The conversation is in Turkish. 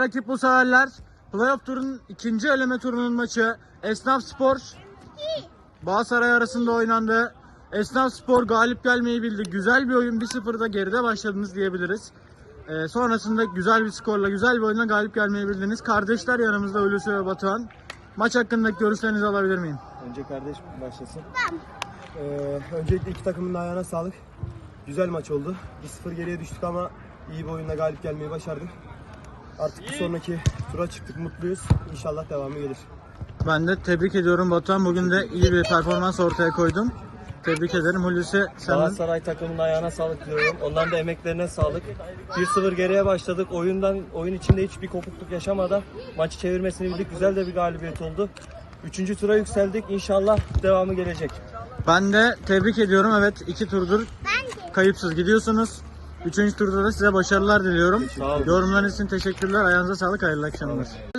Rakip bu seferler. Playoff turun ikinci eleme turunun maçı. Esnaf Spor Bağsaray arasında oynandı. Esnaf Spor galip gelmeyi bildi. Güzel bir oyun 1-0'da geride başladınız diyebiliriz. Ee, sonrasında güzel bir skorla, güzel bir oyunla galip gelmeyi bildiniz. Kardeşler yanımızda Hulusi ve Batuhan. Maç hakkındaki görüşlerinizi alabilir miyim? Önce kardeş başlasın. Ee, öncelikle iki takımın da ayağına sağlık. Güzel maç oldu. 1-0 geriye düştük ama iyi bir oyunla galip gelmeyi başardık. Artık bir sonraki tura çıktık mutluyuz. İnşallah devamı gelir. Ben de tebrik ediyorum Batuhan. Bugün de iyi bir performans ortaya koydun. Tebrik ederim Hulusi. Sen Galatasaray takımının ayağına sağlık diliyorum. Onların da emeklerine sağlık. 1-0 geriye başladık. Oyundan oyun içinde hiçbir kopukluk yaşamadan maçı çevirmesini bildik. Güzel de bir galibiyet oldu. Üçüncü tura yükseldik. İnşallah devamı gelecek. Ben de tebrik ediyorum. Evet iki turdur kayıpsız gidiyorsunuz. Üçüncü turda da size başarılar diliyorum. Yorumlarınız için teşekkürler. Ayağınıza sağlık. Hayırlı akşamlar.